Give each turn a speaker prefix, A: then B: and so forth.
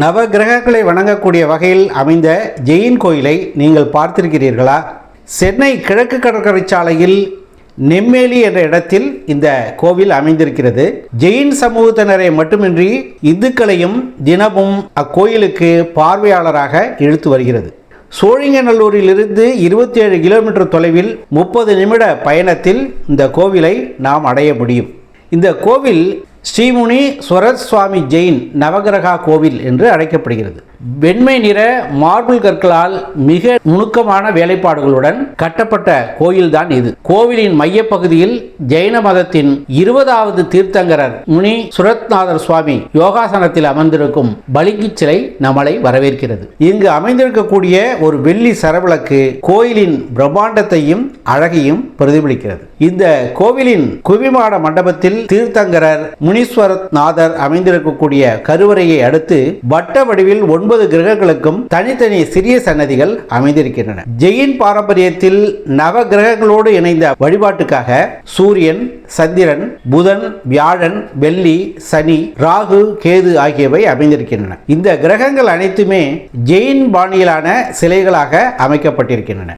A: நவ கிரகங்களை வணங்கக்கூடிய வகையில் அமைந்த ஜெயின் கோயிலை நீங்கள் பார்த்திருக்கிறீர்களா? சென்னை கிழக்கு கடற்கரை சாலையில் நெம்மேலி என்ற இடத்தில் இந்த கோவில் அமைந்திருக்கிறது. ஜெயின் சமூகத்தினரை மட்டுமின்றி இந்துக்களையும் தினமும் அக்கோயிலுக்கு பார்வையாளராக இழுத்து வருகிறது. சோழிங்கநல்லூரிலிருந்து இருபத்தி ஏழு கிலோமீட்டர் தொலைவில் முப்பது நிமிட பயணத்தில் இந்த கோவிலை நாம் அடைய முடியும். இந்த கோவில் ஸ்ரீமுனி ஸ்வரத் சுவாமி ஜெயின் நவகிரகா கோவில் என்று அழைக்கப்படுகிறது. வெண்மை நிற மார்பிள் கற்களால் மிக நுணுக்கமான வேலைப்பாடுகளுடன் கட்டப்பட்ட கோயில்தான் இது. கோவிலின் மையப்பகுதியில் ஜெயின மதத்தின் இருபதாவது தீர்த்தங்கரர் முனி சுரத்நாதர் சுவாமி யோகாசனத்தில் அமர்ந்திருக்கும் பலிங்கி சிலை நம்மளை வரவேற்கிறது. இங்கு அமைந்திருக்கக்கூடிய ஒரு வெள்ளி சரவிளக்கு கோயிலின் பிரம்மாண்டத்தையும் அழகையும் பிரதிபலிக்கிறது. இந்த கோவிலின் குவிமாட மண்டபத்தில் தீர்த்தங்கரர் முனீஸ்வரநாதர் அமைந்திருக்கக்கூடிய கருவறையை அடுத்து வட்ட வடிவில் ஒன்பது கிரகங்களுக்கும் தனித்தனி சிறிய சன்னதிகள் அமைந்திருக்கின்றன. ஜெயின் பாரம்பரியத்தில் நவ கிரகங்களோடு இணைந்த வழிபாட்டுக்காக சூரியன் சந்திரன் புதன் வியாழன் வெள்ளி சனி ராகு கேது ஆகியவை அமைந்திருக்கின்றன. இந்த கிரகங்கள் அனைத்துமே ஜெயின் பாணியிலான சிலைகளாக அமைக்கப்பட்டிருக்கின்றன.